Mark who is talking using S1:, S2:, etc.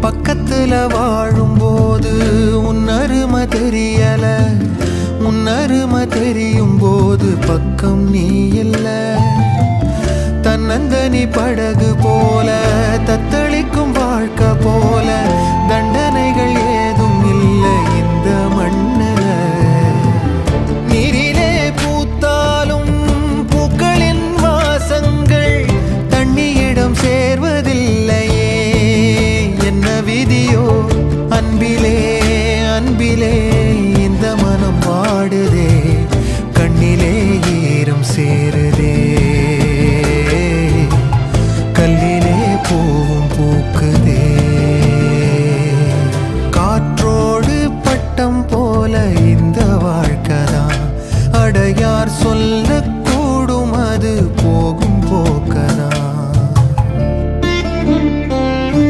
S1: பக்கத்துல வாழும்போது உன் அருமை தெரியல. உன்னருமை தெரியும் போது பக்கம் நீ இல்ல. தன்னந்தனி படகு போல தத்தளிக்கும் வாழ்க்கை போல கண்ணிலே இந்த மனம் வாடுதே கண்ணிலே ஈரம் சேருதே. கல்லிலே பூவும் பூக்குதே. காற்றோடு பட்டம் போல இந்த வாழ்க்கதான் அடையார் சொல்லக்கூடும் அது